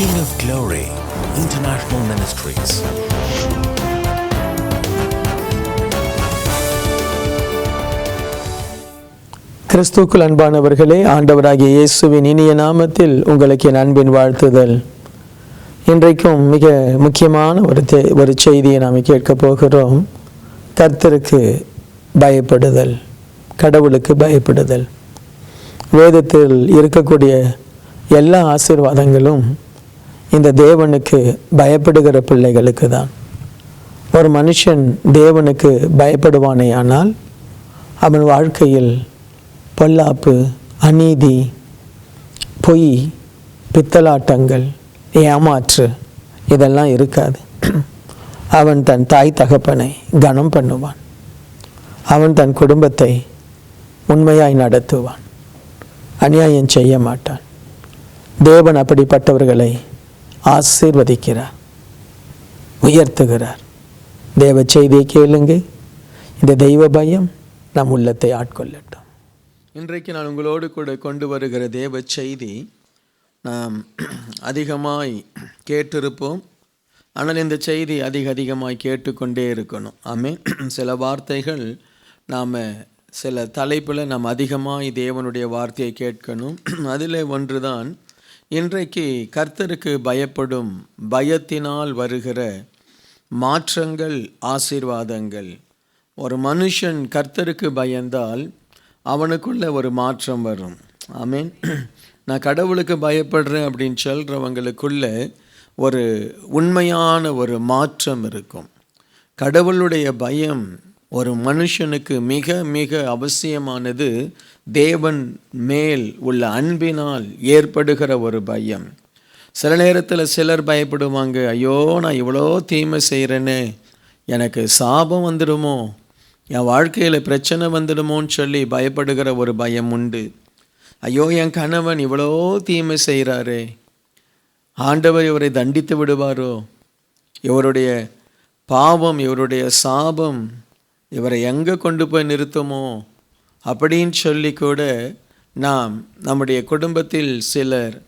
King of Glory International Ministries. கிறிஸ்துக்குள் அன்பானவர்களே ஆண்டவராகிய இயேசுவின் இனிய நாமத்தில் உங்களுக்கு என் அன்பின் வாழ்த்துதல். இன்றைக்கும் மிக முக்கியமான ஒரு தே ஒரு செய்தியை நாம் கேட்கப் போகிறோம். கர்த்தருக்கு பயப்படுதல் கடவுளுக்கு பயப்படுதல். வேதத்தில் இருக்கக்கூடிய எல்லா ஆசீர்வாதங்களும் இந்த தேவனுக்கு பயப்படுகிற பிள்ளைகளுக்கு தான் ஒரு மனுஷன் தேவனுக்கு பயப்படுவானே ஆனால் அவன் வாழ்க்கையில் பொல்லாப்பு அநீதி பொய் பித்தலாட்டங்கள் ஏமாற்று இதெல்லாம் இருக்காது. அவன் தன் தாய் தகப்பனை கனம் பண்ணுவான். அவன் தன் குடும்பத்தை உண்மையாய் நடத்துவான். அநியாயம் செய்ய மாட்டான். தேவன் அப்படிப்பட்டவர்களை ஆசீர்வதிக்கிறார். உயர்த்துகிறார். தேவ செய்தியை கேளுங்க இந்த தெய்வ பயம் நம் உள்ளத்தை ஆட்கொள்ளட்டும். இன்றைக்கு நான் உங்களோடு கூட கொண்டு வருகிற தேவ செய்தி நாம் அதிகமாய் கேட்டிருப்போம். ஆனால் இந்த செய்தி அதிக அதிகமாய் கேட்டுக்கொண்டே இருக்கணும். ஆமே சில வார்த்தைகள் நாம் சில தலைப்பில் நாம் அதிகமாக தேவனுடைய வார்த்தையை கேட்கணும். அதில் ஒன்று தான் இன்றைக்கு கர்த்தருக்கு பயப்படும் பயத்தினால் வருகிற மாற்றங்கள் ஆசீர்வாதங்கள். ஒரு மனுஷன் கர்த்தருக்கு பயந்தால் அவனுக்குள்ள ஒரு மாற்றம் வரும். ஆமீன். நான் கடவுளுக்கு பயப்படுறேன் அப்படின்னு சொல்கிறவங்களுக்குள்ள ஒரு உண்மையான ஒரு மாற்றம் இருக்கும். கடவுளுடைய பயம் ஒரு மனுஷனுக்கு மிக மிக அவசியமானது தேவன் மேல் உள்ள அன்பினால் ஏற்படுகிற ஒரு பயம். சில நேரத்தில் சிலர் பயப்படுவாங்க ஐயோ நான் இவ்வளோ தீமை செய்கிறேனே எனக்கு சாபம் வந்துடுமோ என் வாழ்க்கையில் பிரச்சனை வந்துடுமோன்னு சொல்லி பயப்படுகிற ஒரு பயம் உண்டு. ஐயோ என் கணவன் இவ்வளோ தீமை செய்கிறாரே ஆண்டவர் இவரை தண்டித்து விடுவாரோ? இவருடைய பாவம் இவருடைய சாபம் இவரை எங்கே கொண்டு போய் நிறுத்துமோ? அப்படின்னு சொல்லி கூட நாம் நம்முடைய குடும்பத்தில் சிலர்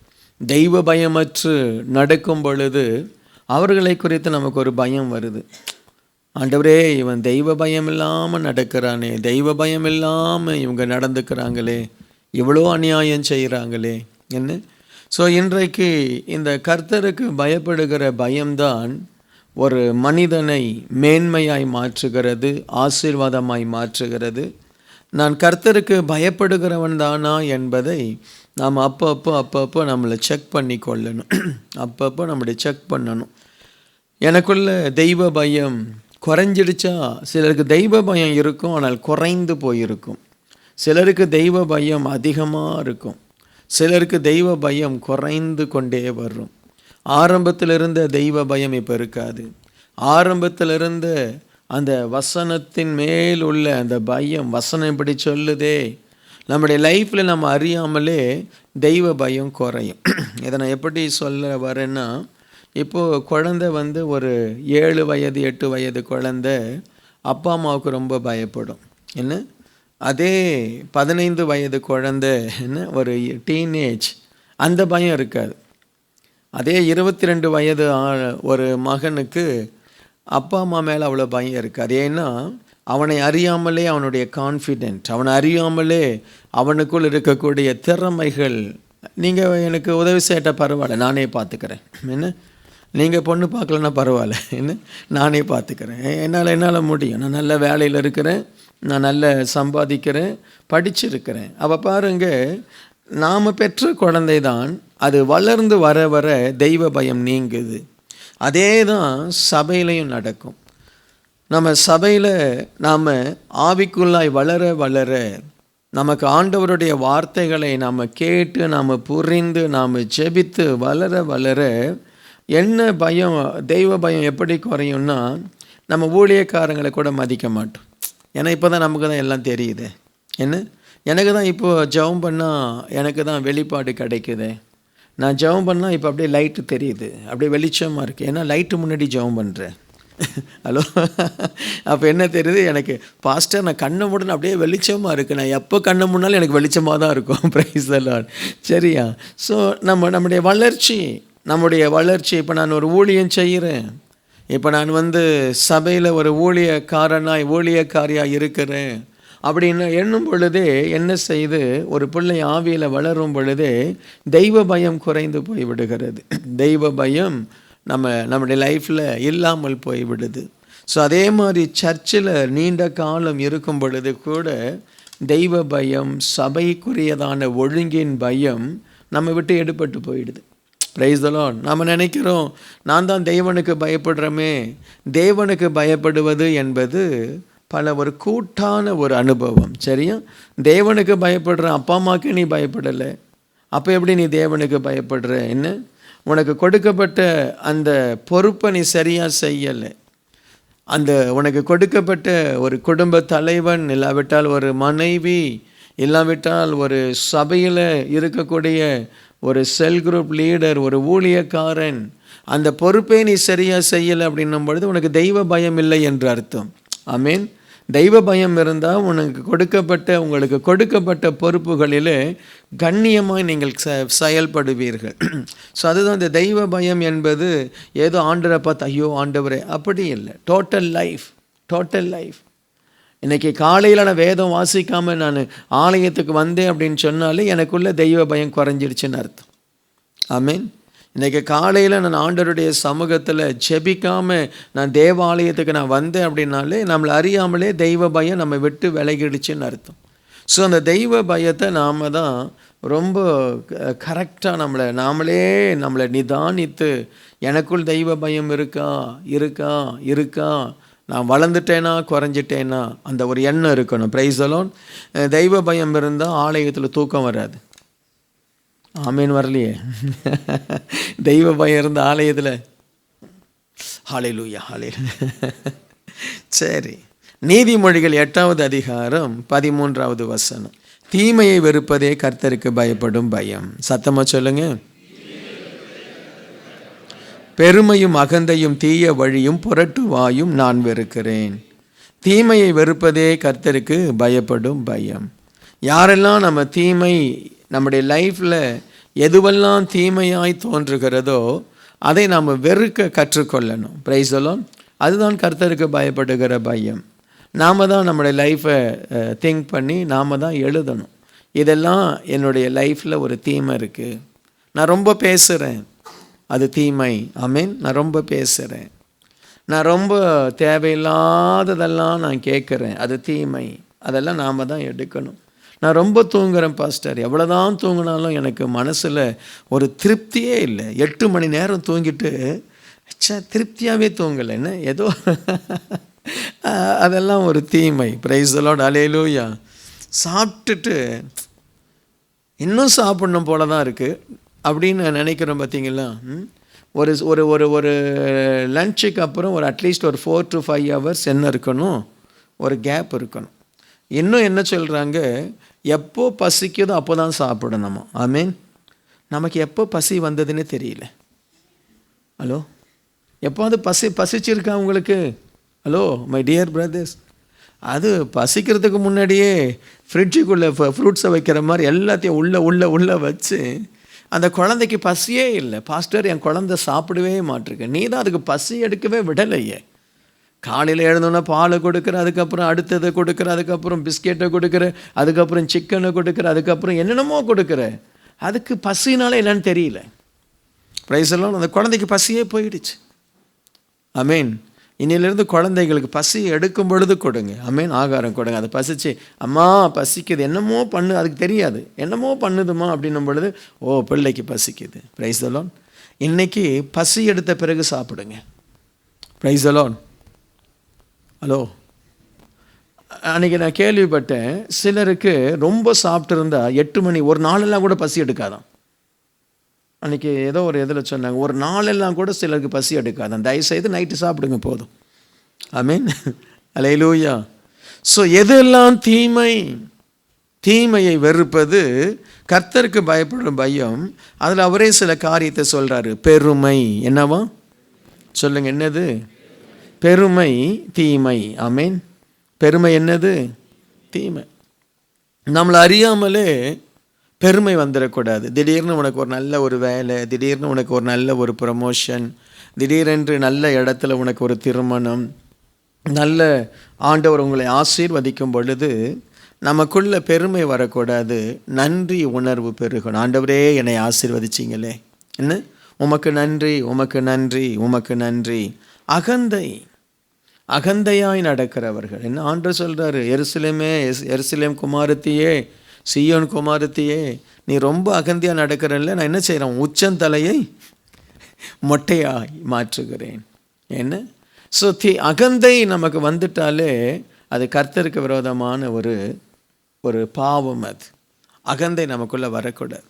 தெய்வ பயமற்று நடக்கும் பொழுது அவர்களை குறித்து நமக்கு ஒரு பயம் வருது. ஆண்டவரே இவன் தெய்வ பயம் இல்லாமல் நடக்கிறானே தெய்வ பயம் இல்லாமல் இவங்க நடந்துக்கிறாங்களே இவ்வளோ அநியாயம் செய்கிறாங்களே என்ன? ஸோ இன்றைக்கு இந்த கர்த்தருக்கு பயப்படுகிற பயம்தான் ஒரு மனிதனை மேன்மையாய் மாற்றுகிறது ஆசீர்வாதமாய் மாற்றுகிறது. நான் கர்த்தருக்கு பயப்படுகிறவன் தானா என்பதை நாம் அப்பப்போ அப்பப்போ நம்மளை செக் பண்ணி கொள்ளணும் அப்பப்போ நம்மளை செக் பண்ணணும். எனக்குள்ள தெய்வ பயம் குறைஞ்சிடுச்சா? சிலருக்கு தெய்வ பயம் இருக்கும் ஆனால் குறைந்து போயிருக்கும். சிலருக்கு தெய்வ பயம் அதிகமாக இருக்கும். சிலருக்கு தெய்வ பயம் குறைந்து கொண்டே வரும். ஆரம்பத்தில் இருந்த தெய்வ பயம் இப்போ இருக்காது. ஆரம்பத்தில் இருந்த அந்த வசனத்தின் மேல் உள்ள அந்த பயம் வசனம் இப்படி சொல்லுதே நம்முடைய லைஃப்பில் நம்ம அறியாமலே தெய்வ பயம் குறையும். இதை நான் எப்படி சொல்ல வரேன்னா இப்போது குழந்தை வந்து ஒரு ஏழு வயது எட்டு வயது குழந்தை அப்பா அம்மாவுக்கு ரொம்ப பயப்படும். என்ன? அதே பதினைந்து வயது குழந்தை என்ன? ஒரு டீனேஜ் அந்த பயம் இருக்காது. அதே இருபத்தி ரெண்டு வயது ஆ- ஒரு மகனுக்கு அப்பா அம்மா மேலே அவ்வளோ பயம் இருக்காது ஏன்னா அவனை அறியாமலே அவனுடைய கான்ஃபிடென்ட் அவனை அறியாமலே அவனுக்குள் இருக்கக்கூடிய திறமைகள் நீங்கள் எனக்கு உதவி செய்யட்ட பரவாயில்ல நானே பார்த்துக்கிறேன் என்ன? நீங்கள் பொண்ணு பார்க்கலன்னா பரவாயில்ல. என்ன? நானே பார்த்துக்கிறேன் என்னால் என்னால் முடியும். நான் நல்ல வேலையில் இருக்கிறேன். நான் நல்ல சம்பாதிக்கிறேன். படிச்சிருக்கிறேன். அப்போ பாருங்கள் நாம் பெற்ற குழந்தை தான் அது வளர்ந்து வர வர தெய்வ பயம் நீங்குது. அதே தான் சபையிலையும் நடக்கும். நம்ம சபையில் நாம் ஆவிக்குள்ளாய் வளர வளர நமக்கு ஆண்டவருடைய வார்த்தைகளை நாம் கேட்டு நாம் புரிந்து நாம் ஜெபித்து வளர வளர என்ன பயம் தெய்வ பயம் எப்படி குறையும்னா நம்ம ஊழியக்காரங்களை கூட மதிக்க மாட்டோம். ஏன்னா இப்போ தான் நமக்கு தான் எல்லாம் தெரியுது. என்ன? எனக்கு தான் இப்போது ஜெபம் பண்ணால் எனக்கு தான் வெளிப்பாடு கிடைக்குது. நான் ஜெபம் பண்ணால் இப்போ அப்படியே லைட்டு தெரியுது. அப்படியே வெளிச்சமாக இருக்குது ஏன்னா லைட்டு முன்னாடி ஜெபம் பண்ணுறேன் ஹலோ அப்போ என்ன தெரியுது? எனக்கு பாஸ்டர் நான் கண்ணை மூடணும் அப்படியே வெளிச்சமாக இருக்குது நான் எப்போ கண்ணை மூடினாலும் எனக்கு வெளிச்சமாக தான் இருக்கும். ப்ரைஸ் எல்லாம் சரியா? ஸோ நம்ம நம்முடைய வளர்ச்சி நம்முடைய வளர்ச்சி. இப்போ நான் ஒரு ஊழியம் செய்கிறேன் இப்போ நான் வந்து சபையில் ஒரு ஊழியக்காரனாய் ஊழியக்காரியாக இருக்கிறேன். அப்படின்னு எண்ணும் பொழுதே என்ன செய்து ஒரு பிள்ளை ஆவியில் வளரும் பொழுதே தெய்வ பயம் குறைந்து போய் விடுகிறது. தெய்வ பயம் நம்ம நம்முடைய லைஃப்பில் இல்லாமல் போய்விடுது ஸோ அதே மாதிரி சர்ச்சில் நீண்ட காலம் இருக்கும் பொழுது கூட தெய்வ பயம் சபைக்குரியதான ஒழுங்கின் பயம் நம்ம விட்டு எடுபட்டு போயிடுது. ப்ரைஸ் தலான் நாம் நினைக்கிறோம் நான் தான் தேவனுக்கு பயப்படுறோமே தேவனுக்கு பயப்படுவது என்பது பல ஒரு கூட்டான ஒரு அனுபவம் சரியா? தேவனுக்கு பயப்படுற அப்பா அம்மாவுக்கு நீ பயப்படலை. அப்போ எப்படி நீ தேவனுக்கு பயப்படுற? என்ன? உனக்கு கொடுக்கப்பட்ட அந்த பொறுப்பை நீ சரியாக செய்யலை. அந்த உனக்கு கொடுக்கப்பட்ட ஒரு குடும்ப தலைவன் இல்லாவிட்டால் ஒரு மனைவி இல்லாவிட்டால் ஒரு சபையில் இருக்கக்கூடிய ஒரு செல் குரூப் லீடர் ஒரு ஊழியக்காரன் அந்த பொறுப்பை நீ சரியாக செய்யலை அப்படின்னும் பொழுது உனக்கு தெய்வ பயம் இல்லை என்று அர்த்தம். ஐ மீன் தெய்வ பயம் இருந்தால் உனக்கு கொடுக்கப்பட்ட உங்களுக்கு கொடுக்கப்பட்ட பொறுப்புகளிலே கண்ணியமாக நீங்கள் ச செயல்படுவீர்கள். ஸோ அதுதான் இந்த தெய்வ பயம் என்பது ஏதோ ஆண்டரை பார்த்து ஐயோ ஆண்டவரே. அப்படி இல்லை. டோட்டல் லைஃப் டோட்டல் லைஃப் இன்றைக்கி காலையில் நான் வேதம் வாசிக்காமல் நான் ஆலயத்துக்கு வந்தேன் அப்படின்னு சொன்னாலே எனக்குள்ளே தெய்வ பயம் குறைஞ்சிருச்சுன்னு அர்த்தம். ஐ மீன் இன்றைக்கி காலையில் நான் ஆண்டவருடைய சமூகத்தில் ஜெபிக்காமல் நான் தேவாலயத்துக்கு நான் வந்தேன் அப்படின்னாலே நம்மளை அறியாமலே தெய்வ பயம் நம்ம விட்டு விலகிடுச்சுன்னு அர்த்தம். ஸோ அந்த தெய்வ பயத்தை நாம் தான் ரொம்ப கரெக்டாக நம்மளை நாமளே நம்மளை நிதானித்து எனக்குள் தெய்வ பயம் இருக்கா? இருக்கா? இருக்கா? நான் வளர்ந்துட்டேனா? குறைஞ்சிட்டேனா? அந்த ஒரு எண்ணம் இருக்கணும். ப்ரைஸ் அலோன் தெய்வ பயம் இருந்தால் ஆலயத்தில் தூக்கம் வராது. ஆமேன் வரலையே. தெய்வ பயம் இருந்த ஆலயத்தில். ஹாலையிலூயா ஹாலே சரி. நீதிமொழிகள் எட்டாவது அதிகாரம் பதிமூன்றாவது வசனம். தீமையை வெறுப்பதே கர்த்தருக்கு பயப்படும் பயம். சத்தமாக சொல்லுங்க. பெருமையும் அகந்தையும் தீய வழியும் புரட்டு வாயும் நான் வெறுக்கிறேன். தீமையை வெறுப்பதே கர்த்தருக்கு பயப்படும் பயம். யாரெல்லாம் நம்ம தீமை நம்முடைய லைஃப்பில் எதுவெல்லாம் தீமையாய் தோன்றுகிறதோ அதை நாம் வெறுக்க கற்றுக்கொள்ளணும். பிரைசலோன் அதுதான் கர்த்தருக்கு பயப்படுகிற பயம். நாம் தான் நம்முடைய லைஃப்பை திங்க் பண்ணி நாம் தான் எழுதணும். இதெல்லாம் என்னுடைய லைஃப்பில் ஒரு தீமை இருக்குது நான் ரொம்ப பேசுகிறேன் அது தீமை. ஐ நான் ரொம்ப பேசுகிறேன் நான் ரொம்ப தேவையில்லாததெல்லாம் நான் கேட்குறேன் அது தீமை. அதெல்லாம் நாம் தான் எடுக்கணும். நான் ரொம்ப தூங்குறேன் பாஸ்டர். எவ்வளோதான் தூங்கினாலும் எனக்கு மனசில் ஒரு திருப்தியே இல்லை. எட்டு மணி நேரம் தூங்கிட்டு ச்சே திருப்தியாகவே தூங்கலை. என்ன ஏதோ அதெல்லாம் ஒரு தீமை. ப்ரைஸலோட அலையிலூயா சாப்பிட்டுட்டு இன்னும் சாப்பிட்ணும் போல தான் இருக்குது அப்படின்னு நினைக்கிறோம் பார்த்தீங்களா ஒரு ஒரு ஒரு ஒரு லஞ்சுக்கு அப்புறம் ஒரு அட்லீஸ்ட் ஒரு ஃபோர் டு ஃபைவ் ஹவர்ஸ் என்ன இருக்கணும்? ஒரு கேப் இருக்கணும். இன்னும் என்ன சொல்கிறாங்க எப்போ பசிக்குதோ அப்போ தான் சாப்பிடணுமா. ஐ மீன் நமக்கு எப்போ பசி வந்ததுன்னு தெரியல. ஹலோ? எப்போது பசி பசிச்சிருக்கா உங்களுக்கு? ஹலோ மை டியர் பிரதர்ஸ் அது பசிக்கிறதுக்கு முன்னாடியே ஃப்ரிட்ஜுக்குள்ளே ஃப்ரூட்ஸை வைக்கிற மாதிரி எல்லாத்தையும் உள்ளே உள்ளே உள்ளே வச்சு அந்த குழந்தைக்கு பசியே இல்லை. பாஸ்டர் என் குழந்தை சாப்பிடவே மாட்டிருக்கு. நீ தான் அதுக்கு பசி எடுக்கவே விடலையே. காலையில் எழுந்தோன்னா பாலை கொடுக்குற அதுக்கப்புறம் அடுத்ததை கொடுக்குற அதுக்கப்புறம் பிஸ்கெட்டை கொடுக்குற அதுக்கப்புறம் சிக்கனை கொடுக்குற அதுக்கப்புறம் என்னென்னமோ கொடுக்குற அதுக்கு பசினால என்னன்னு தெரியல. ப்ரைஸ் எல்லாம் அந்த குழந்தைக்கு பசியே போயிடுச்சு. அமீன் இன்னிலிருந்து குழந்தைகளுக்கு பசி எடுக்கும் பொழுது கொடுங்க. அமீன் ஆகாரம் கொடுங்க. அதை பசிச்சு அம்மா பசிக்குது. என்னமோ பண்ணு. அதுக்கு தெரியாது. என்னமோ பண்ணுதுமா அப்படின்னும் பொழுது ஓ பிள்ளைக்கு பசிக்குது. ப்ரைஸ் அலோன் இன்றைக்கி பசி எடுத்த பிறகு சாப்பிடுங்க. ப்ரைஸ் அலோன் ஹலோ. அன்றைக்கி நான் கேள்விப்பட்டேன் சிலருக்கு ரொம்ப சாப்பிட்டு இருந்தால் எட்டு மணி ஒரு நாளெல்லாம் கூட பசி எடுக்காதான் அன்றைக்கி ஏதோ ஒரு இதில் சொன்னாங்க ஒரு நாளெல்லாம் கூட சிலருக்கு பசி எடுக்காதான் தயவுசெய்து நைட்டு சாப்பிடுங்க போதும். ஐ மீன் அலையிலூயா ஸோ எதெல்லாம் தீமை? தீமையை வெறுப்பது கர்த்தருக்கு பயப்படும் பயம் அதில் அவரே சில காரியத்தை சொல்கிறாரு பெருமை. என்னவா? சொல்லுங்கள் என்னது? பெருமை தீமை. அமீன் பெருமை என்னது? தீமை. நம்மளை அறியாமலே பெருமை வந்துடக்கூடாது. திடீர்னு உனக்கு ஒரு நல்ல ஒரு வேலை திடீர்னு உனக்கு ஒரு நல்ல ஒரு ப்ரமோஷன் திடீரென்று நல்ல இடத்துல உனக்கு ஒரு திருமணம் நல்ல ஆண்டவர் உங்களை ஆசீர்வதிக்கும் பொழுது நமக்குள்ள பெருமை வரக்கூடாது. நன்றி உணர்வு பெருகணும். ஆண்டவரே என்னை ஆசீர்வதிச்சிங்களே. என்ன? உமக்கு நன்றி உமக்கு நன்றி உமக்கு நன்றி. அகந்தை. அகந்தையாய் நடக்கிறவர்கள். என்ன ஆண்டு சொல்கிறாரு எருசலேமே எஸ்- எருசலேம் குமாரத்தியே சியோன் குமாரத்தியே நீ ரொம்ப அகந்தியாக நடக்கிறல்ல நான் என்ன செய்கிறேன் உச்சந்தலையை மொட்டையாய் மாற்றுகிறேன். என்ன? ஸோ தி அகந்தை நமக்கு வந்துட்டாலே அது கர்த்தருக்கு விரோதமான ஒரு ஒரு பாவம் அது. அகந்தை நமக்குள்ளே வரக்கூடாது.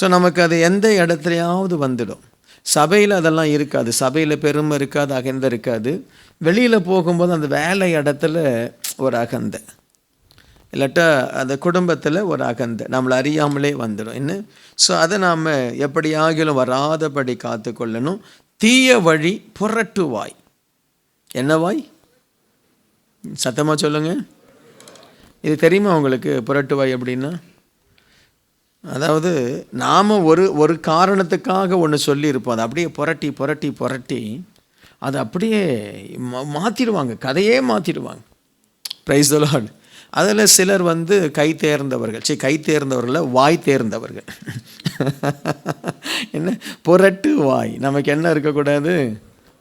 ஸோ நமக்கு அது எந்த இடத்துலையாவது வந்துடும். சபையில் அதெல்லாம் இருக்காது. சபையில் பெருமை இருக்காது அகந்தை இருக்காது. வெளியில் போகும்போது அந்த வேலை இடத்துல ஒரு அகந்தை. இல்லாட்டா அந்த குடும்பத்தில் ஒரு அகந்தை. நம்மளை அறியாமலே வந்துடும் என்ன? ஸோ அதை நாம் எப்படியாகிலும் வராதபடி காத்துக்கொள்ளணும். தீய வழி புரட்டுவாய். என்ன வாய்? சத்தமாக சொல்லுங்க. இது தெரியுமா உங்களுக்கு? புரட்டுவாய் அப்படின்னா அதாவது நாம் ஒரு ஒரு காரணத்துக்காக ஒன்று சொல்லியிருப்போம். அதை அப்படியே புரட்டி புரட்டி புரட்டி அதை அப்படியே மா மாற்றிடுவாங்க கதையே மாற்றிடுவாங்க ப்ரைஸ் லார்ட் அதில் சிலர் வந்து கை தேர்ந்தவர்கள். சரி கை தேர்ந்தவர்கள வாய் தேர்ந்தவர்கள். என்ன? புரட்டு வாய். நமக்கு என்ன இருக்கக்கூடாது?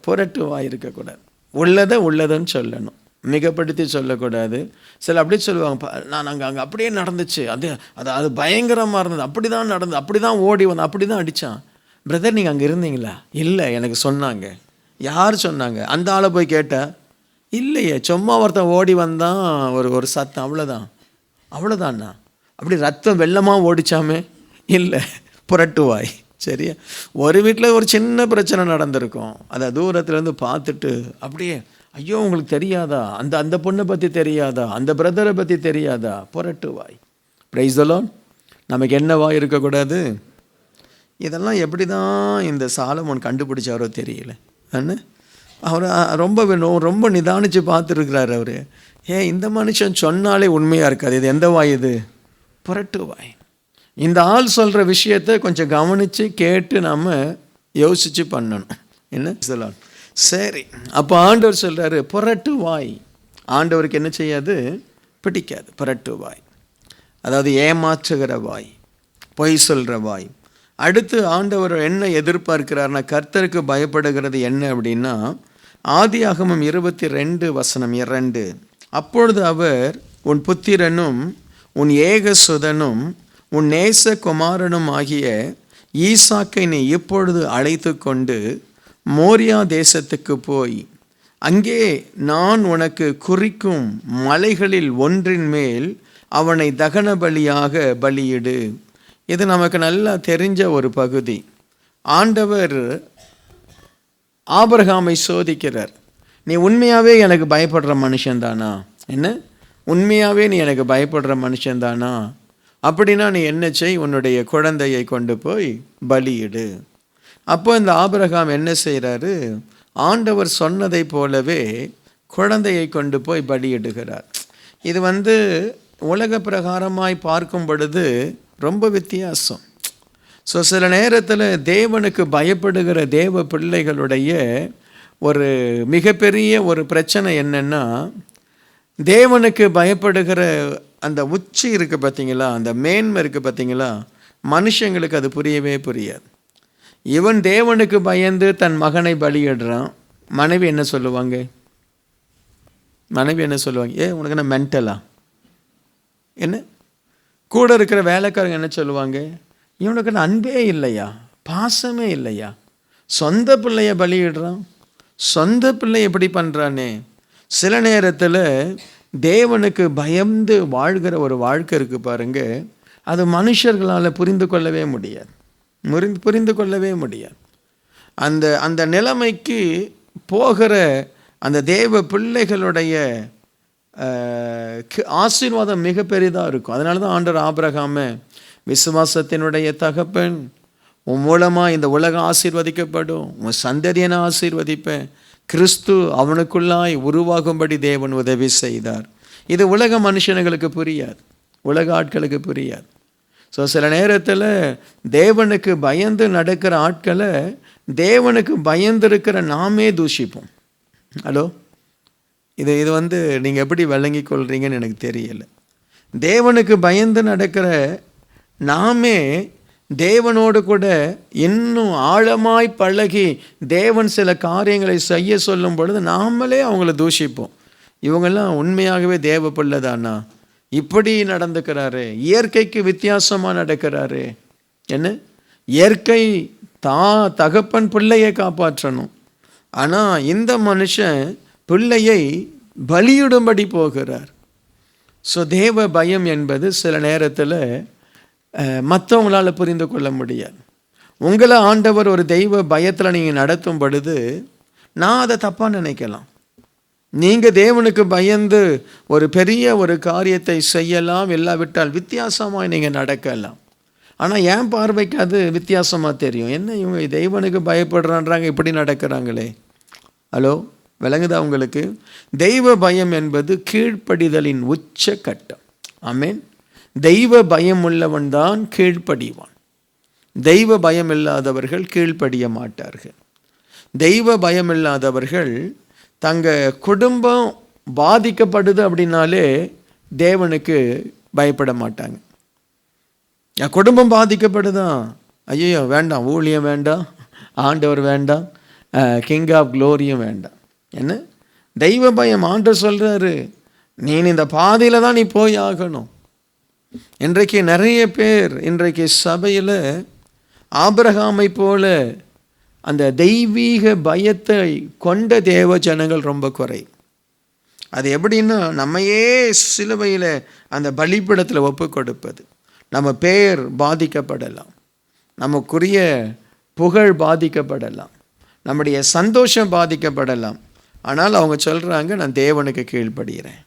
புரட்டு வாய் இருக்கக்கூடாது. உள்ளதை உள்ளதுன்னு சொல்லணும். மிகப்படுத்தி சொல்லக்கூடாது. சில அப்படி சொல்லுவாங்க. நான் அங்கே அங்கே அப்படியே நடந்துச்சு. அது அது அது பயங்கரமாக இருந்தது. அப்படி தான் நடந்தது. அப்படி தான் ஓடி வந்தேன் அப்படி தான் அடித்தான் பிரதர் நீங்கள் அங்கே இருந்தீங்களா? இல்லை எனக்கு சொன்னாங்க. யார் சொன்னாங்க? அந்த ஆளை போய் கேட்டேன். இல்லையே சும்மா ஒருத்தன் ஓடி வந்தான். ஒரு ஒரு சத்தம் அவ்வளோதான் அவ்வளோதாண்ணா அப்படி ரத்தம் வெள்ளமாக ஓடிச்சாமே? இல்லை புரட்டுவாய். சரியா? ஒரு வீட்டில் ஒரு சின்ன பிரச்சனை நடந்திருக்கும். அதை தூரத்துலேருந்து பார்த்துட்டு அப்படியே ஐயோ உங்களுக்கு தெரியாதா? அந்த அந்த பொண்ணை பற்றி தெரியாதா? அந்த பிரதரை பற்றி தெரியாதா? புரட்டுவாய். ப்ரைஸ் தலோன் நமக்கு என்னவா இருக்கக்கூடாது? இதெல்லாம் எப்படி தான் இந்த சாலமோன் கண்டுபிடிச்சாரோ தெரியல. அவர் ரொம்ப ரொம்ப நிதானித்து பார்த்துருக்கிறார் அவர். ஏ இந்த மனுஷன் சொன்னாலே உண்மையாக இருக்காது. இது எந்த வாய் இது? புரட்டு வாய். இந்த ஆள் சொல்கிற விஷயத்தை கொஞ்சம் கவனித்து கேட்டு நாம் யோசித்து பண்ணணும். என்ன? சொல்லலாம் சரி. அப்போ ஆண்டவர் சொல்கிறாரு புரட்டு வாய். ஆண்டவருக்கு என்ன செய்யாது? பிடிக்காது. புரட்டு வாய். அதாவது ஏமாற்றுகிற வாய். பொய் சொல்கிற வாய். அடுத்து ஆண்டவர் என்ன எதிர்பார்க்கிறார்னா கர்த்தருக்கு பயப்படுகிறது என்ன அப்படின்னா ஆதியாகமம் இருபத்தி ரெண்டு வசனம் இரண்டு. அப்பொழுது அவர் உன் புத்திரனும் உன் ஏகசுதனும் உன் நேச குமாரனும் ஆகிய ஈசாக்கை நீ இப்பொழுது அழைத்து கொண்டு மோரியா தேசத்துக்கு போய் அங்கே நான் உனக்கு குறிக்கும் மலைகளில் ஒன்றின் மேல் அவனை தகன பலியாக பலியிடு. இது நமக்கு நல்லா தெரிஞ்ச ஒரு பகுதி. ஆண்டவர் ஆபரகாமை சோதிக்கிறார். நீ உண்மையாகவே எனக்கு பயப்படுற மனுஷன்தானா என்ன? உண்மையாகவே நீ எனக்கு பயப்படுற மனுஷன்தானா அப்படின்னா நீ என்ன செய்? உன்னுடைய குழந்தையை கொண்டு போய் பலியிடு. அப்போ இந்த ஆபரகாம் என்ன செய்கிறாரு ஆண்டவர் சொன்னதை போலவே குழந்தையை கொண்டு போய் பலியிடுகிறார். இது வந்து உலக பிரகாரமாய் பார்க்கும் பொழுது ரொம்ப வித்தியாசம். ஸோ சில நேரத்தில் தேவனுக்கு பயப்படுகிற தேவ பிள்ளைகளுடைய ஒரு மிகப்பெரிய ஒரு பிரச்சனை என்னென்னா தேவனுக்கு பயப்படுகிற அந்த உச்சி இருக்குது பார்த்தீங்களா அந்த மேன்மை இருக்குது பார்த்தீங்களா மனுஷங்களுக்கு அது புரியவே புரியாது. இவன் தேவனுக்கு பயந்து தன் மகனை பலியிடுறான். மனைவி என்ன சொல்லுவாங்க? மனைவி என்ன சொல்லுவாங்க? ஏ உனக்கு என்ன மென்டலா என்ன? கூட இருக்கிற வேலைக்காரங்க என்ன சொல்லுவாங்க? இவனுக்கு அன்பே இல்லையா? பாசமே இல்லையா? சொந்த பிள்ளைய பலியிடுறான். சொந்த பிள்ளை எப்படி பண்ணுறானே சில நேரத்தில் தேவனுக்கு பயந்து வாழ்கிற ஒரு வாழ்க்கை இருக்குது பாருங்க. அது மனுஷர்களால் புரிந்து கொள்ளவே முடியாது. முறிந்து புரிந்து கொள்ளவே முடியாது. அந்த அந்த நிலைமைக்கு போகிற அந்த தேவ பிள்ளைகளுடைய ஆசீர்வாதம் மிகப்பெரிதாக இருக்கும். அதனால தான் ஆண்டர் ஆபிரகாம விசுவாசத்தினுடைய தகப்பன் உன் மூலமாக இந்த உலகம் ஆசீர்வதிக்கப்படும் உன் சந்ததியனை ஆசீர்வதிப்பேன் கிறிஸ்து அவனுக்குள்ளாய் உருவாகும்படி தேவன் உதவி செய்தார். இது உலக மனுஷனுங்களுக்கு புரியாது. உலக ஆட்களுக்கு புரியாது. ஸோ சில நேரத்தில் தேவனுக்கு பயந்து நடக்கிற ஆட்களை தேவனுக்கு பயந்துருக்கிற நாமே தூஷிப்போம். ஹலோ இது இது வந்து நீங்கள் எப்படி விளங்கி கொள்கிறீங்கன்னு எனக்கு தெரியல. தேவனுக்கு பயந்து நடக்கிற நாமே தேவனோடு கூட இன்னும் ஆழமாய் பழகி தேவன் சில காரியங்களை செய்ய சொல்லும் பொழுது நாமளே அவங்கள தூஷிப்போம். இவங்கெல்லாம் உண்மையாகவே தேவ பிள்ளைதானா? இப்படி நடந்துக்கிறாரு. இயற்கைக்கு வித்தியாசமாக நடக்கிறாரு. என்ன? இயற்கை தா தகப்பன் பிள்ளையை காப்பாற்றணும். ஆனால் இந்த மனுஷன் பிள்ளையை பலியிடும்படி போகிறார். ஸோ தேவ பயம் என்பது சில நேரத்தில் மற்றவங்களால் புரிந்து கொள்ள முடியாது. உங்களை ஆண்டவர் ஒரு தெய்வ பயத்தில் நீங்கள் நடத்தும் பொழுது நான் அதை தப்பாக நினைக்கலாம். நீங்கள் தேவனுக்கு பயந்து ஒரு பெரிய ஒரு காரியத்தை செய்யலாம் இல்லாவிட்டால் வித்தியாசமாக நீங்கள் நடக்கலாம். ஆனால் என் பார்வைக்கு அது வித்தியாசமாக தெரியும். என்ன இவங்க தெய்வனுக்கு பயப்படுறான்றாங்க இப்படி நடக்கிறாங்களே. ஹலோ விளங்குதா உங்களுக்கு? தெய்வ பயம் என்பது கீழ்ப்படிதலின் உச்ச கட்டம் ஆமேன். தெய்வ பயம் உள்ளவன் தான் கீழ்ப்படிவான். தெய்வ பயம் இல்லாதவர்கள் கீழ்ப்படிய மாட்டார்கள். தெய்வ பயம் இல்லாதவர்கள் தங்க குடும்பம் பாதிக்கப்படுது அப்படின்னாலே தேவனுக்கு பயப்பட மாட்டாங்க. என் குடும்பம் பாதிக்கப்படுதான் ஐயோ வேண்டாம். ஊழியம் வேண்டாம். ஆண்டவர் வேண்டாம். கிங் ஆஃப் க்ளோரியும் வேண்டாம். என்ன? தெய்வ பயம் ஆண்டு சொல்கிறாரு நீ இந்த பாதையில் தான் நீ போய் ஆகணும். இன்றைக்கு நிறைய பேர் இன்றைக்கு சபையில் ஆபரகாமை போல அந்த தெய்வீக பயத்தை கொண்ட தேவ ஜனங்கள் ரொம்ப குறை. அது எப்படின்னா நம்மையே சிலுவையில் அந்த பலிப்பிடத்தில் ஒப்பு கொடுப்பது. நம்ம பேர் பாதிக்கப்படலாம். நமக்குரிய புகழ் பாதிக்கப்படலாம். நம்முடைய சந்தோஷம் பாதிக்கப்படலாம். ஆனால் அவங்க சொல்கிறாங்க நான் தேவனுக்கு கீழ்ப்படுகிறேன்.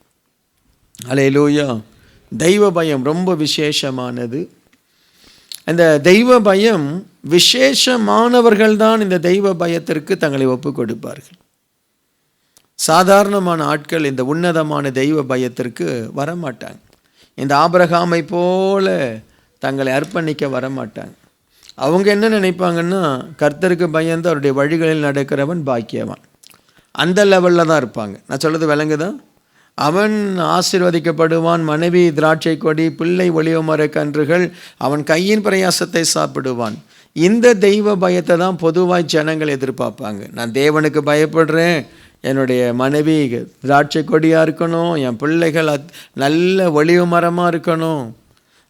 அலையிலூயா தெய்வ பயம் ரொம்ப விசேஷமானது. அந்த தெய்வ பயம் விசேஷமானவர்கள் தான் இந்த தெய்வ பயத்திற்கு தங்களை ஒப்பு கொடுப்பார்கள். சாதாரணமான ஆட்கள் இந்த உன்னதமான தெய்வ பயத்திற்கு வரமாட்டாங்க. இந்த ஆபரகாமை போல தங்களை அர்ப்பணிக்க வரமாட்டாங்க. அவங்க என்ன நினைப்பாங்கன்னா கர்த்தருக்கு பயந்து அவருடைய வழிகளில் நடக்கிறவன் பாக்கியவான். அந்த லெவலில் தான் இருப்பாங்க. நான் சொல்கிறது விளங்குதான் அவன் ஆசிர்வதிக்கப்படுவான் மனைவி திராட்சை கொடி பிள்ளை ஒளிவமர கன்றுகள் அவன் கையின் பிரயாசத்தை சாப்பிடுவான். இந்த தெய்வ பயத்தை தான் பொதுவாக ஜனங்கள் எதிர்பார்ப்பாங்க. நான் தேவனுக்கு பயப்படுறேன். என்னுடைய மனைவி திராட்சை கொடியாக இருக்கணும் என் பிள்ளைகள் அத் நல்ல ஒளிவு மரமாக இருக்கணும்.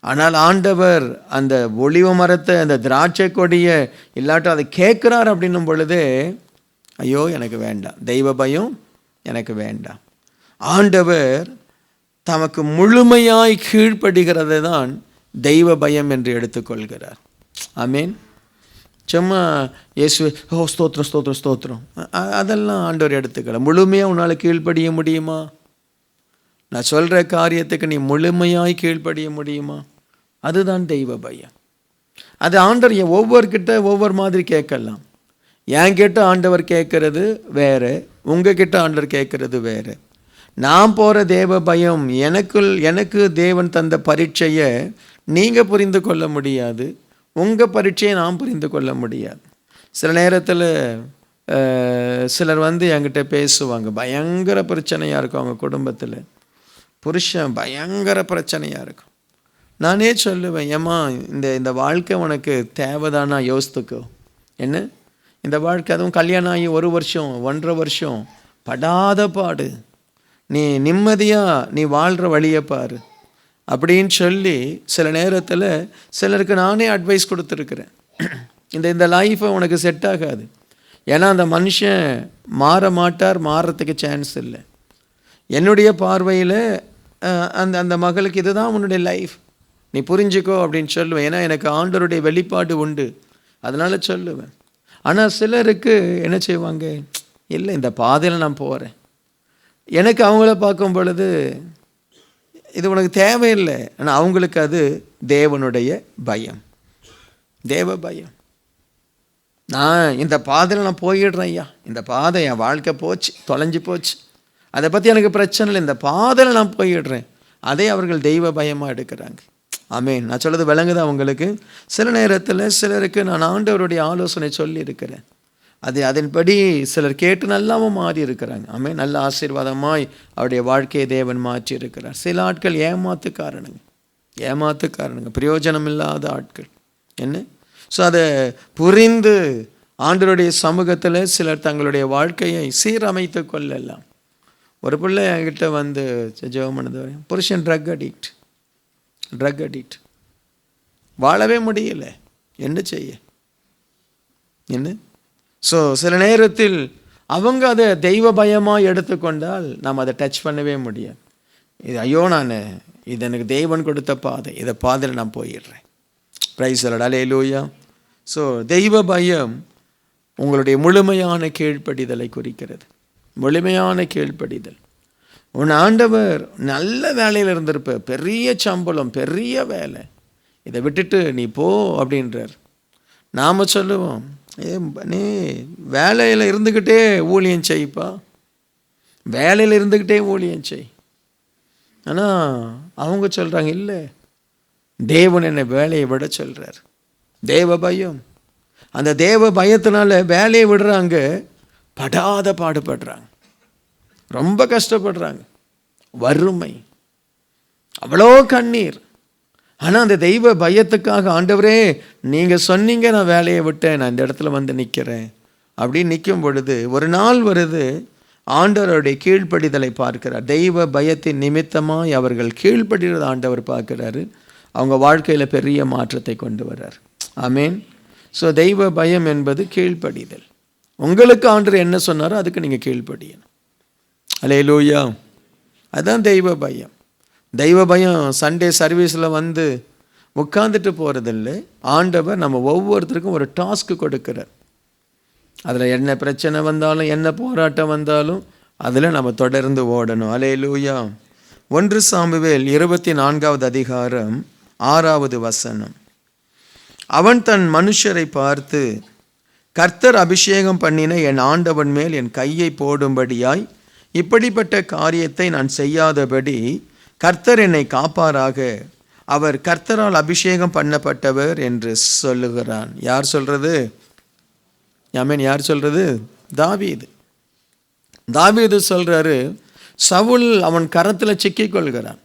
ஆனால் ஆண்டவர் அந்த ஒளிவு மரத்தை அந்த திராட்சை கொடியை இல்லாட்டும் அதை கேட்குறார் அப்படின்னும் பொழுது ஐயோ எனக்கு வேண்டாம். தெய்வ பயம் எனக்கு வேண்டாம். ஆண்டவர் தமக்கு முழுமையாய் கீழ்ப்படுகிறதை தான் தெய்வ பயம் என்று எடுத்துக்கொள்கிறார். ஆமீன். சும்மா இயேசு ஓ ஸ்தோத்திரம் ஸ்தோத்திரம் ஸ்தோத்திரம். அதெல்லாம் ஆண்டவர் எடுத்துக்கல. முழுமையாக உன்னால் கீழ்ப்படிய முடியுமா? நான் சொல்கிற காரியத்துக்கு நீ முழுமையாய் கீழ்ப்படிய முடியுமா? அதுதான் தெய்வ பயம். அது ஆண்டவர் ஒவ்வொருக்கிட்ட ஒவ்வொரு மாதிரி கேட்கலாம். என் கிட்ட ஆண்டவர் கேட்கறது உங்கள் கிட்ட ஆண்டவர் கேட்குறது வேறு. நான் போகிற தேவ பயம் எனக்குள் எனக்கு தேவன் தந்த பரீட்சையை நீங்கள் புரிந்து கொள்ள முடியாது உங்கள் பரீட்சையை நான் புரிந்து கொள்ள முடியாது. சில நேரத்தில் சிலர் வந்து என்கிட்ட பேசுவாங்க பயங்கர பிரச்சனையாக இருக்கும் அவங்க குடும்பத்தில். புருஷன் பயங்கர பிரச்சனையாக இருக்கும். நானே சொல்லுவேன் ஏம்மா இந்த இந்த வாழ்க்கை உனக்கு தேவைதானா? யோசித்துக்கோ. என்ன? இந்த வாழ்க்கை அதுவும் கல்யாணம் ஆகி ஒரு வருஷம் ஒன்றரை வருஷம். படாத பாடு. நீ நிம்மதியாக நீ வாழ்கிற வழியை பாரு. அப்படின்னு சொல்லி சில நேரத்தில் சிலருக்கு நானே அட்வைஸ் கொடுத்துருக்குறேன். இந்த இந்த லைஃப்பை உனக்கு செட் ஆகாது. ஏன்னா அந்த மனுஷன் மாற மாட்டார் மாறுறதுக்கு சான்ஸ் இல்லை. என்னுடைய பார்வையில் அந்த அந்த மகளுக்கு இதுதான் உன்னுடைய லைஃப் நீ புரிஞ்சுக்கோ அப்படின்னு சொல்லுவேன். ஏன்னா எனக்கு ஆண்டவருடைய வெளிப்பாடு உண்டு. அதனால் சொல்லுவேன். ஆனால் சிலருக்கு என்ன செய்வாங்க? இல்லை இந்த பாதையில் நான் போகிறேன் எனக்கு அவங்கள பார்க்கும் பொழுது இது உனக்கு தேவையில்லை. ஆனால் அவங்களுக்கு அது தேவனுடைய பயம். தேவ பயம். நான் இந்த பாதையில் நான் போயிடுறேன் ஐயா. இந்த பாதை என் வாழ்க்கை போச்சு தொலைஞ்சு போச்சு. அதை பற்றி எனக்கு பிரச்சனை இல்லை. இந்த பாதையில் நான் போயிடுறேன். அதை அவர்கள் தெய்வ பயமாக எடுக்கிறாங்க. ஆமேன். நான் சொல்கிறது விளங்குதா உங்களுக்கு? சில நேரத்தில் சிலருக்கு நான் ஆண்டவருடைய ஆலோசனை சொல்லி இருக்கிறேன் அது அதன்படி சிலர் கேட்டு நல்லாவும் மாறி இருக்கிறாங்க ஆமே நல்ல ஆசீர்வாதமாய் அவருடைய வாழ்க்கையை தேவன் மாற்றி இருக்கிறார் சில ஆட்கள் ஏமாத்துக்காரனுங்க. ஏமாத்துக்காரனுங்க. பிரயோஜனம் இல்லாத ஆட்கள். என்ன? ஸோ அதை புரிந்து ஆண்டவருடைய சமூகத்தில் சிலர் தங்களுடைய வாழ்க்கையை சீரமைத்து கொள்ளலாம். ஒரு பிள்ளை என்கிட்ட வந்து ஜெவமனது புருஷன் ட்ரக் அடிக்ட் ட்ரக் அடிக்ட் வாழவே முடியல. என்ன செய்ய? என்ன? ஸோ சில நேரத்தில் அவங்க அதை தெய்வ பயமாக எடுத்துக்கொண்டால் நாம் அதை டச் பண்ணவே முடியாது. இது ஐயோ நான் இது எனக்கு தெய்வன் கொடுத்த பாதை. இதை பாதையில் நான் போயிடுறேன். ப்ரைஸ் அலடாலே லூயா ஸோ தெய்வ பயம் உங்களுடைய முழுமையான கீழ்ப்படிதலை குறிக்கிறது. முழுமையான கீழ்ப்படிதல். உன் ஆண்டவர் நல்ல வேலையில் இருந்திருப்ப பெரிய சம்பளம் பெரிய வேலை. இதை விட்டுட்டு நீ போ அப்படின்றார். நாம் சொல்லுவோம் ஏ நீ வேலையில் இருந்துக்கிட்டே ஊழியம் செய்ப்பா. வேலையில் இருந்துக்கிட்டே ஊழியம் செய். ஆனால் அவங்க சொல்கிறாங்க இல்லை தேவன் என்னை வேலையை விட சொல்கிறார் தேவ பயம். அந்த தேவ பயத்தினால வேலையை விடுறாங்க படாத பாடுபடுறாங்க. ரொம்ப கஷ்டப்படுறாங்க. வறுமை. அவ்வளோ கண்ணீர். ஆனால் அந்த தெய்வ பயத்துக்காக ஆண்டவரே நீங்கள் சொன்னீங்க நான் வேலையை விட்டேன் நான் இந்த இடத்துல வந்து நிற்கிறேன் அப்படின்னு நிற்கும் பொழுது ஒரு நாள் வருது ஆண்டவருடைய கீழ்ப்படிதலை பார்க்கிறார். தெய்வ பயத்தின் நிமித்தமாய் அவர்கள் கீழ்ப்படுகிறத ஆண்டவர் பார்க்கிறாரு. அவங்க வாழ்க்கையில் பெரிய மாற்றத்தை கொண்டு வர்றார். ஆமேன். ஸோ தெய்வ பயம் என்பது கீழ்ப்படிதல். உங்களுக்கு ஆண்டர் என்ன சொன்னாரோ அதுக்கு நீங்கள் கீழ்ப்படியணும். அலே லூயா அதுதான் தெய்வ பயம். தெய்வ பயம் சண்டே சர்வீஸில் வந்து உட்காந்துட்டு போகிறதில்ல ஆண்டவர் நம்ம ஒவ்வொருத்தருக்கும் ஒரு டாஸ்க்கு கொடுக்குறார். அதில் என்ன பிரச்சனை வந்தாலும் என்ன போராட்டம் வந்தாலும் அதில் நம்ம தொடர்ந்து ஓடணும். அலே லூயா ஒன்று சாம்புவேல் இருபத்தி நான்காவது அதிகாரம் ஆறாவது வசனம். அவன் தன் மனுஷரை பார்த்து கர்த்தர் அபிஷேகம் பண்ணின என் ஆண்டவன் மேல் என் கையை போடும்படியாய் இப்படிப்பட்ட காரியத்தை நான் செய்யாதபடி கர்த்தர் என்னை காப்பாராக. அவர் கர்த்தரால் அபிஷேகம் பண்ணப்பட்டவர் என்று சொல்லுகிறான். யார் சொல்கிறது யாமேன் யார் சொல்கிறது தாவீது. தாவீது சொல்கிறாரு சவுல் அவன் கரத்தில் சிக்கிக்கொள்கிறான்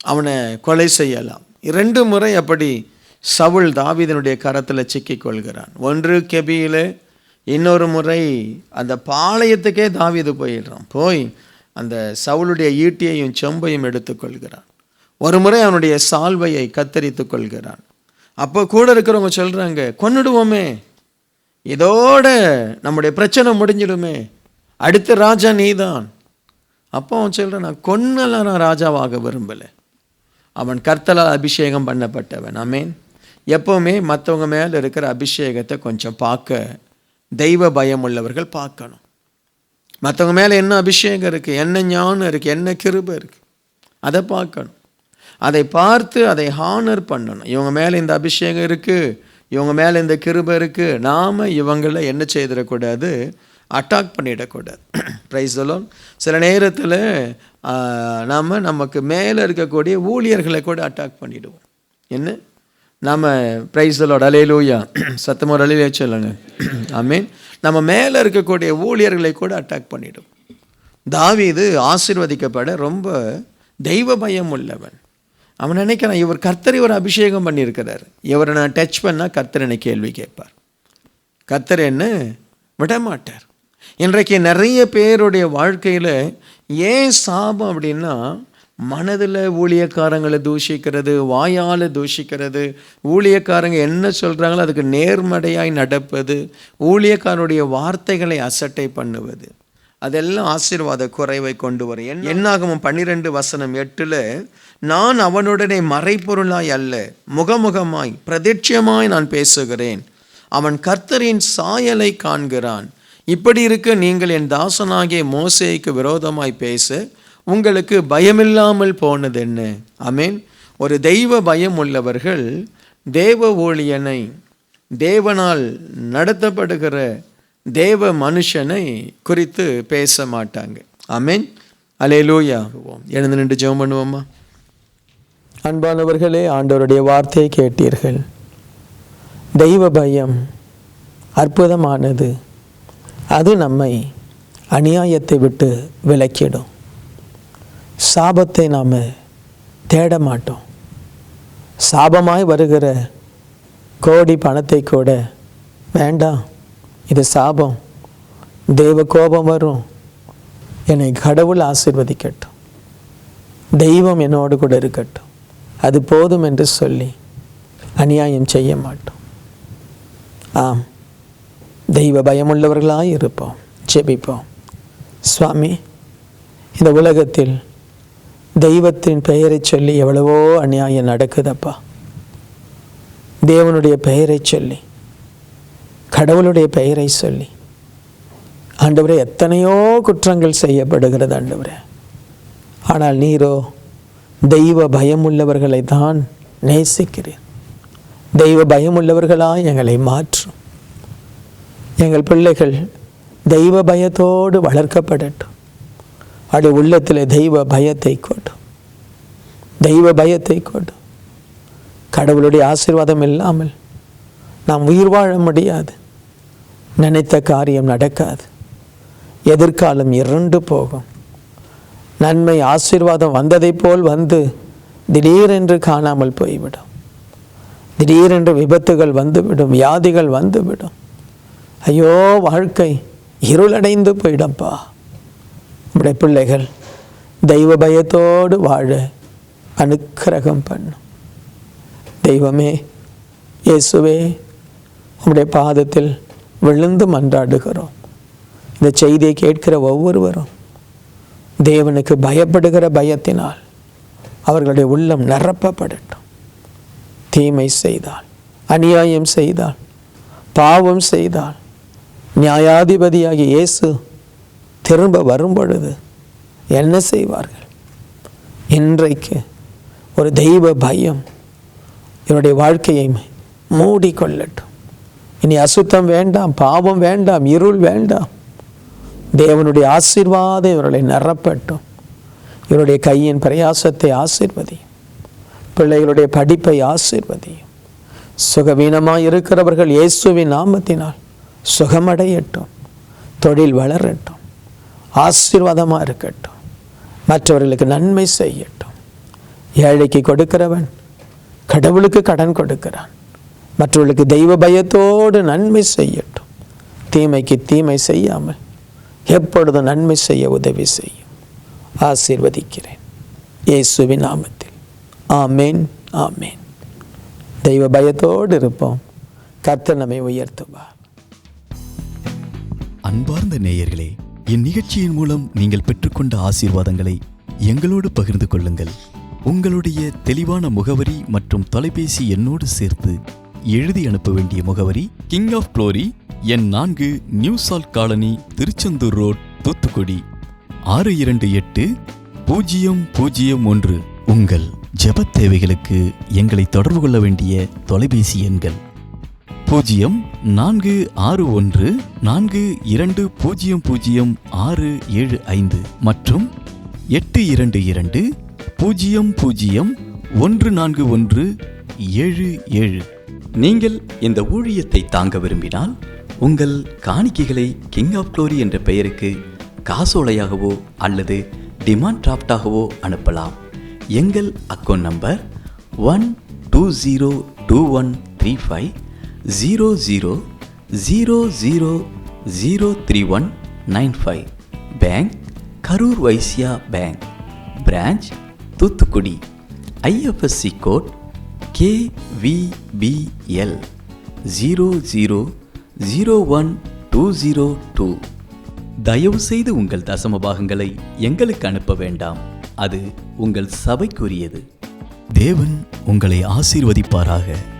அவனை கொலை செய்யலாம். இரண்டு முறை அப்படி சவுல் தாவீதனுடைய கரத்தில் சிக்கிக் கொள்கிறான். ஒன்று கெபியிலே இன்னொரு முறை அந்த பாளையத்துக்கே தாவிது போயிடுறான். போய் அந்த சவுளுடைய ஈட்டியையும் செம்பையும் எடுத்துக்கொள்கிறான். ஒரு முறை அவனுடைய சால்வையை கத்தரித்து கொள்கிறான். அப்போ கூட இருக்கிறவங்க சொல்கிறாங்க கொன்னுடுவோமே. இதோட நம்முடைய பிரச்சனை முடிஞ்சிடுமே. அடுத்த ராஜா நீதான். அப்போ அவன் சொல்கிறான் நான் கொன்னலாம் நான் ராஜாவாக விரும்பலை. அவன் கர்த்தலால் அபிஷேகம் பண்ணப்பட்டவன். ஆமேன். எப்போவுமே மற்றவங்க மேலே இருக்கிற அபிஷேகத்தை கொஞ்சம் பார்க்க தெய்வ பயம் உள்ளவர்கள் பார்க்கணும். மற்றவங்க மேலே என்ன அபிஷேகம் இருக்குது என்ன ஞானம் இருக்குது என்ன கிருபை இருக்குது அதை பார்க்கணும். அதை பார்த்து அதை ஹானர் பண்ணணும். இவங்க மேலே இந்த அபிஷேகம் இருக்குது இவங்க மேலே இந்த கிருபை இருக்குது நாம் இவங்களை என்ன செய்திடக்கூடாது? அட்டாக் பண்ணிடக்கூடாது. ப்ரைஸ் சொல்லும் சில நேரத்தில் நாம் நமக்கு மேலே இருக்கக்கூடிய ஊழியர்களை கூட அட்டாக் பண்ணிவிடுவோம் என்ன? நம்ம ப்ரைஸலோட அலையிலூயா சத்தமோ ஒரு அலையிலே சொல்லுங்க. ஆமீன் நம்ம மேலே இருக்கக்கூடிய ஊழியர்களை கூட அட்டாக் பண்ணிடும். இது ஆசிர்வதிக்கப்பட ரொம்ப தெய்வ பயம் உள்ளவன். அவன் நினைக்கிறான் இவர் கர்த்தர் இவர் அபிஷேகம் பண்ணியிருக்கிறார். இவரை நான் டச் பண்ணால் கர்த்தர் என்னை கேள்வி கேட்பார். கர்த்தர் என்ன விட மாட்டார் இன்றைக்கு நிறைய பேருடைய வாழ்க்கையில் ஏன் சாபம் அப்படின்னா மனதில் ஊழியக்காரங்களை தூஷிக்கிறது வாயால் தூஷிக்கிறது. ஊழியக்காரங்க என்ன சொல்கிறாங்களோ அதுக்கு நேர்மடையாய் நடப்பது ஊழியக்காரனுடைய வார்த்தைகளை அசட்டை பண்ணுவது. அதெல்லாம் ஆசீர்வாத குறைவை கொண்டு வரும். என்னாகவும் பன்னிரெண்டு வசனம் எட்டில் நான் அவனுடனே மறைப்பொருளாய் அல்ல முகமுகமாய் பிரதிட்சியமாய் நான் பேசுகிறேன். அவன் கர்த்தரின் சாயலை காண்கிறான். இப்படி இருக்க நீங்கள் என் தாசனாகிய மோசேக்கு விரோதமாய் பேச உங்களுக்கு பயமில்லாமல் போனது என்ன அமேன் ஒரு தெய்வ பயம் உள்ளவர்கள் தேவ ஊழியனை தேவனால் நடத்தப்படுகிற தேவ மனுஷனை குறித்து பேச மாட்டாங்க. அமேன் அலே லூயா எழுந்து நின்று ஜெபம் பண்ணுவோமா? அன்பானவர்களே ஆண்டவருடைய வார்த்தையை கேட்டீர்கள். தெய்வ பயம் அற்புதமானது. அது நம்மை அநியாயத்தை விட்டு விலக்கிடும். சாபத்தை நாம் தேட மாட்டோம். சாபமாய் வருகிற கோடி பணத்தை கூட வேண்டாம். இது சாபம். தெய்வ கோபம் வரும். என்னை கடவுள் ஆசிர்வதிக்கட்டும். தெய்வம் என்னோடு கூட இருக்கட்டும். அது போதும் என்று சொல்லி அநியாயம் செய்ய மாட்டோம். ஆம். தெய்வ பயமுள்ளவர்களாக இருப்போம். ஜெபிப்போம். சுவாமி இந்த உலகத்தில் தெய்வத்தின் பெயரை சொல்லி எவ்வளவோ அநியாயம் நடக்குதப்பா. தேவனுடைய பெயரை சொல்லி கடவுளுடைய பெயரை சொல்லி. ஆண்டவரே எத்தனையோ குற்றங்கள் செய்யப்படுகிறது ஆண்டவரே. ஆனால் நீரோ தெய்வ பயமுள்ளவர்களை தான் நேசிக்கிறேன் தெய்வ பயமுள்ளவர்களாக எங்களை மாற்றும். எங்கள் பிள்ளைகள் தெய்வ பயத்தோடு வளர்க்கப்படட்டும். அப்படி உள்ளத்தில் தெய்வ பயத்தை கொட்டும் தெய்வ பயத்தை கொட்டும் கடவுளுடைய ஆசீர்வாதம் இல்லாமல் நாம் உயிர் வாழ முடியாது. நினைத்த காரியம் நடக்காது. எதிர்காலம் இரண்டு போகும். நன்மை ஆசீர்வாதம் வந்ததைப் போல் வந்து திடீரென்று காணாமல் போய்விடும். திடீரென்று விபத்துகள் வந்துவிடும் வியாதிகள் வந்துவிடும். ஐயோ வாழ்க்கை இருளடைந்து போயிடப்பா நம்முடைய பிள்ளைகள் தெய்வ பயத்தோடு வாழ அனுக்கிரகம் பண்ணும். தெய்வமே இயேசுவே உங்களுடைய பாதத்தில் விழுந்து மன்றாடுகிறோம். இந்த செய்தியை கேட்கிற ஒவ்வொருவரும் தேவனுக்கு பயப்படுகிற பயத்தினால் அவர்களுடைய உள்ளம் நிரப்பப்படட்டும். தீமை செய்தால் அநியாயம் செய்தால் பாவம் செய்தால் நியாயாதிபதியாகிய இயேசு திரும்ப வரும் பொழுது என்ன செய்வார்கள்? இன்றைக்கு ஒரு தெய்வ பயம் என்னுடைய வாழ்க்கையை மூடிக்கொள்ளட்டும். இனி அசுத்தம் வேண்டாம் பாவம் வேண்டாம் இருள் வேண்டாம். தேவனுடைய ஆசீர்வாதம் இவர்களை நிரப்பட்டும். இவருடைய கையின் பிரயாசத்தை ஆசீர்வதியும். பிள்ளைகளுடைய படிப்பை ஆசீர்வதியும். சுகவீனமாக இருக்கிறவர்கள் இயேசுவின் நாமத்தினால் சுகமடையட்டும். தொழில் வளரட்டும். ஆசீர்வாதமாக இருக்கட்டும். மற்றவர்களுக்கு நன்மை செய்யட்டும். ஏழைக்கு கொடுக்கிறவன் கடவுளுக்கு கடன் கொடுக்கிறான். மற்றவர்களுக்கு தெய்வ பயத்தோடு நன்மை செய்யட்டும். தீமைக்கு தீமை செய்யாமல் எப்பொழுதும் நன்மை செய்ய உதவி செய்யும். ஆசீர்வதிக்கிறேன். இயேசுவின் நாமத்தில். ஆமேன் ஆமேன். தெய்வ பயத்தோடு இருப்போம். கர்த்தர் நம்மை உயர்த்துவார். அன்பார்ந்த நேயர்களே இந்நிகழ்ச்சியின் மூலம் நீங்கள் பெற்றுக்கொண்ட ஆசீர்வாதங்களை எங்களோடு பகிர்ந்து கொள்ளுங்கள். உங்களுடைய தெளிவான முகவரி மற்றும் தொலைபேசி எண்ணோடு சேர்த்து எழுதி அனுப்ப வேண்டிய முகவரி கிங் ஆஃப் க்ளோரி எண் நான்கு new salt colony Tiruchendur road Thoothukudi. ஆறு இரண்டு எட்டு பூஜ்ஜியம் பூஜ்ஜியம் ஒன்று. உங்கள் ஜெபத் தேவைகளுக்கு எங்களை தொடர்பு கொள்ள வேண்டிய தொலைபேசி எண்கள். பூஜ்ஜியம் நான்கு ஆறு ஒன்று நான்கு இரண்டு பூஜ்ஜியம் பூஜ்ஜியம் ஆறு ஏழு ஐந்து மற்றும் எட்டு இரண்டு இரண்டு பூஜ்ஜியம் பூஜ்ஜியம் ஒன்று நான்கு ஒன்று ஏழு ஏழு. நீங்கள் இந்த ஊழியத்தை தாங்க விரும்பினால் உங்கள் காணிக்கைகளை கிங் ஆஃப் க்ளோரி என்ற பெயருக்கு காசோலையாகவோ அல்லது டிமாண்ட் டிராஃப்டாகவோ அனுப்பலாம். எங்கள் account number one two zero two one three five zero zero zero zero zero three one nine five bank Karur Vysya bank branch Thoothukudi IFSC code KVBL zero zero zero one two zero two தயவுசெய்து உங்கள் தசம பாகங்களை எங்களுக்கு அனுப்ப வேண்டாம். அது உங்கள் சபைக்குரியது. தேவன் உங்களை ஆசீர்வதிப்பாராக.